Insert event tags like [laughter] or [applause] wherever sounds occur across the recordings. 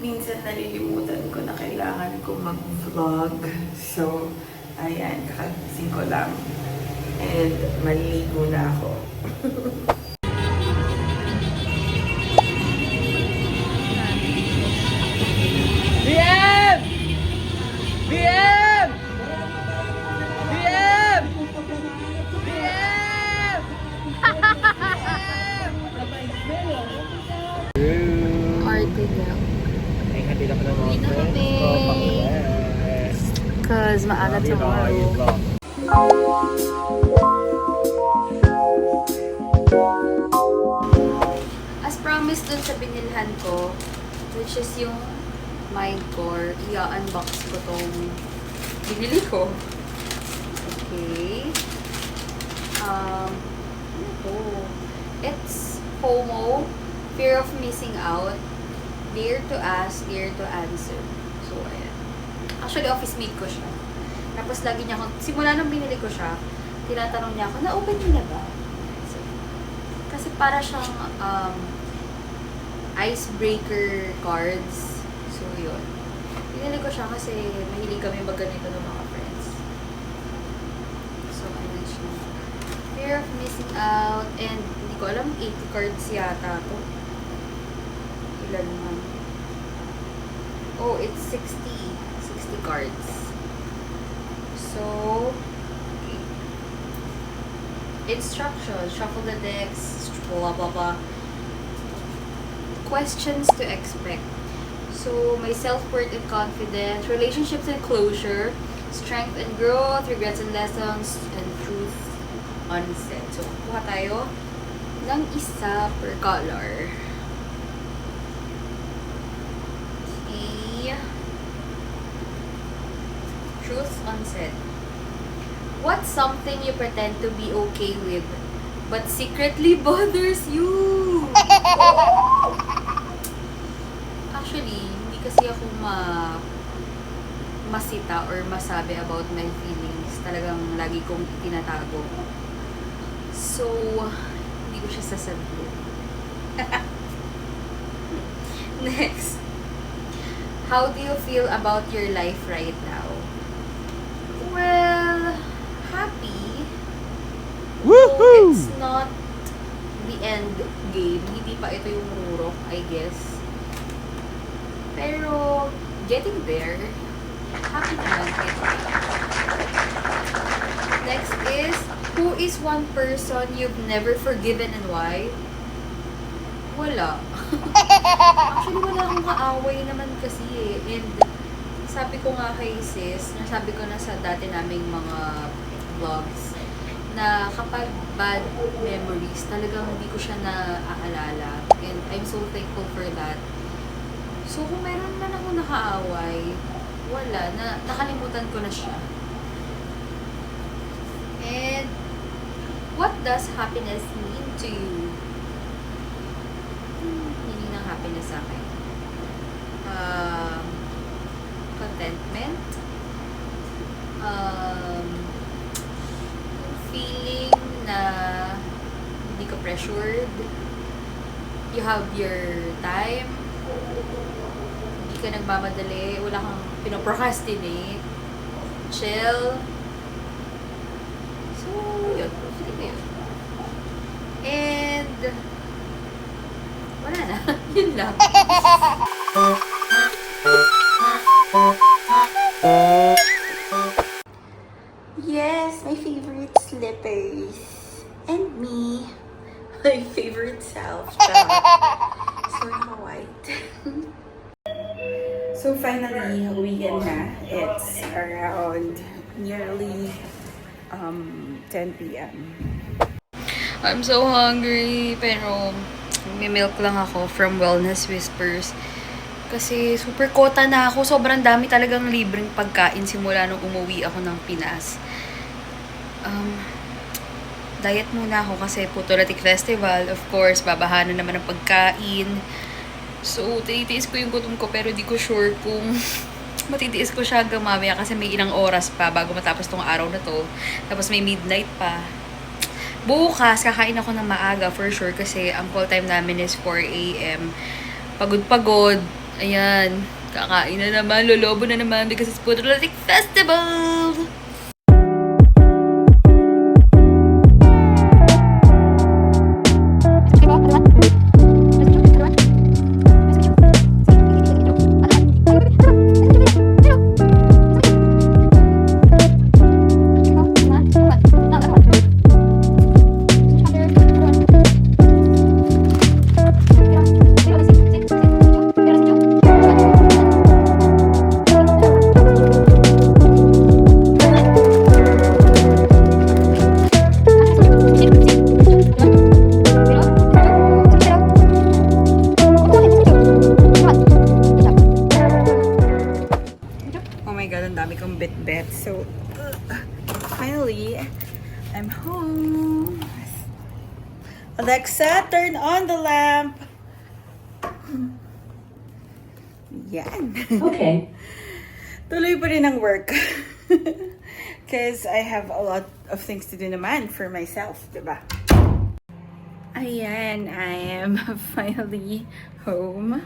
minsan nalilimutan ko na kailangan ko mag-vlog. So, ayan, kakagising ko lang. And maliligo na ako. [laughs] Cause maaga tomorrow. As promised dun sa binilhan ko, which is yung Mindcore, i-unbox ko tong binili ko. Okay. Um, ano to? It's FOMO, fear of missing out, dare to ask, dare to answer. So, ayan. Actually, office mate ko siya. Tapos lagi niya ako, simula nung binili ko siya, tinatanong niya ako, na-open niyo na ba? So, kasi para siyang um, icebreaker cards. So, yun. Binili ko siya kasi mahilig kami magganito ng mga friends. So, ayun siya. Fear of missing out and hindi ko alam, 80 cards yata to. Ilan man. Oh, it's 60. 60 cards. So. Instructions. Shuffle the decks. Blah, blah, blah. Questions to expect. So, my self-worth and confidence, relationships and closure, strength and growth, regrets and lessons, and truth unsaid. So, kuha tayo ng isa per color. Truth unsaid. What's something you pretend to be okay with, but secretly [laughs] bothers you? [laughs] Actually, hindi kasi ako ma masita or masabi about my feelings. Talagang lagi kong tinatago. So, hindi ko siya sasabihin. [laughs] Next. How do you feel about your life right now? Well, happy. Though it's not the end game. Hindi pa ito yung rurok, I guess. Pero, getting there. Happy naman. Next is, who is one person you've never forgiven and why? Wala. [laughs] Actually, wala akong kaaway naman kasi eh. And sabi ko nga kay sis, nasabi ko na sa dati naming mga vlogs, na kapag bad memories, talagang hindi ko siya naaalala. And I'm so thankful for that. So, kung meron man ako nakaaway, wala. Na, nakalimutan ko na siya. And, what does happiness mean to you? Hmm, meaning ng happiness sa akin. Um, contentment. Um, yung feeling na hindi ka pressured. You have your time. Hindi ka nagmamadali. Wala kang pinoprocrastinate. Chill. So, yun. Feeling ko yun. And, wala na. [laughs] yun lang. [laughs] my favorite self. so, white. so, finally, weekend na. It's around nearly um, 10 p.m. I'm so hungry, pero may milk lang ako from Wellness Whispers. Kasi super kota na ako. Sobrang dami talagang libreng pagkain simula nung umuwi ako ng Pinas. Um, diet muna ako kasi Putulatik Festival. Of course, babahanan naman ng pagkain. So, tinitiis ko yung gutom ko pero di ko sure kung [laughs] matitiis ko siya hanggang mamaya kasi may ilang oras pa bago matapos tong araw na to. Tapos may midnight pa. Bukas, kakain ako ng maaga for sure kasi ang call time namin is 4 a.m. Pagod-pagod. Ayan, kakain na naman, lolobo na naman because it's Putralatik Festival! Bit-bit. So, uh, finally, I'm home. Alexa, turn on the lamp. [laughs] Yan. Okay. [laughs] Tuloy pa rin ang work. [laughs] Because I have a lot of things to do naman for myself, diba? Ayan, I am finally home.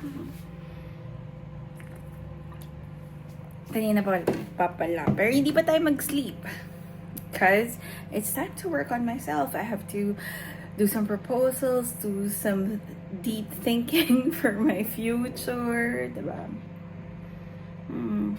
Kanina pa pa pala. Pero hindi pa tayo mag-sleep. Because it's time to work on myself. I have to do some proposals, do some deep thinking [laughs] for my future, diba? Hmm.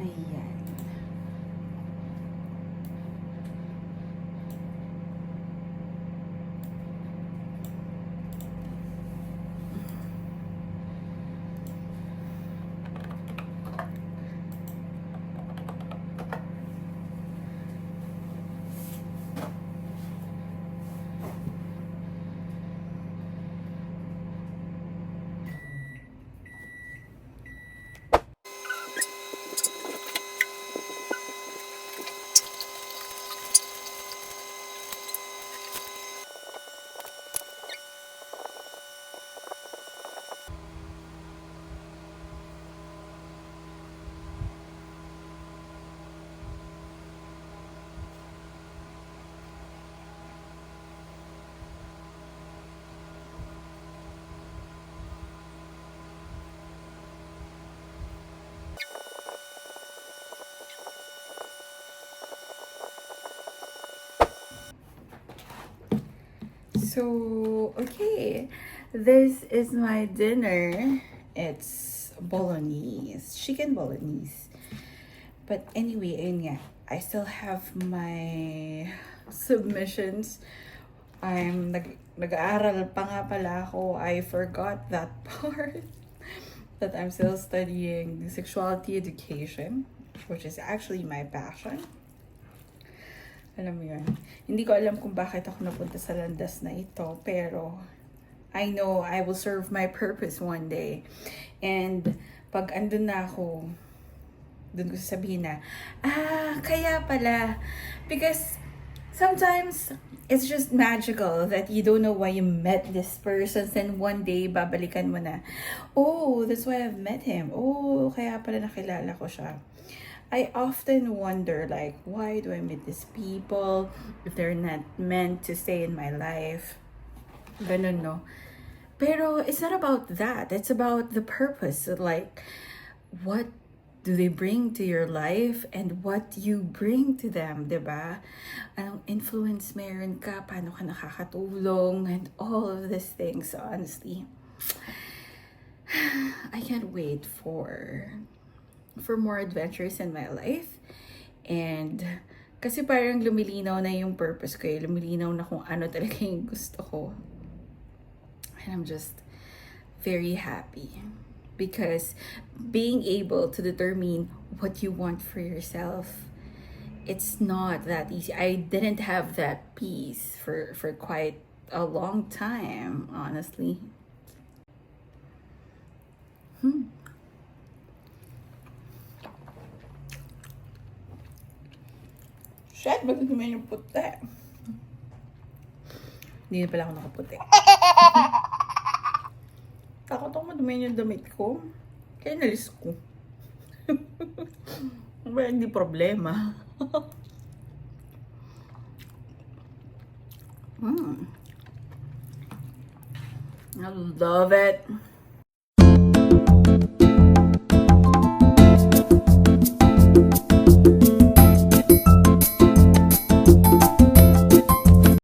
Ayan. So, okay. This is my dinner. It's bolognese, chicken bolognese. But anyway, ayun I still have my submissions. I'm nag nag-aaral pa nga pala ako. I forgot that [laughs] part. that I'm still studying sexuality education, which is actually my passion. Alam mo yun. Hindi ko alam kung bakit ako napunta sa landas na ito, pero I know I will serve my purpose one day. And pag andun na ako, dun ko sasabihin na, ah, kaya pala. Because sometimes it's just magical that you don't know why you met this person then one day babalikan mo na, oh, that's why I've met him. Oh, kaya pala nakilala ko siya. I often wonder like why do I meet these people if they're not meant to stay in my life? Ganun no. Pero it's not about that. It's about the purpose. Like what do they bring to your life and what you bring to them, 'di ba? Anong influence meron ka, paano ka nakakatulong and all of these things honestly. [sighs] I can't wait for for more adventures in my life. And kasi parang lumilinaw na yung purpose ko eh. Lumilinaw na kung ano talaga yung gusto ko. And I'm just very happy. Because being able to determine what you want for yourself, it's not that easy. I didn't have that peace for, for quite a long time, honestly. Hmm. Shit, ba't naman yung puti? Hindi na pala ako nakaputi. [laughs] Takot ako madumi yung damit ko. Kaya nalis ko. [laughs] Well, hindi problema. mm. I love it.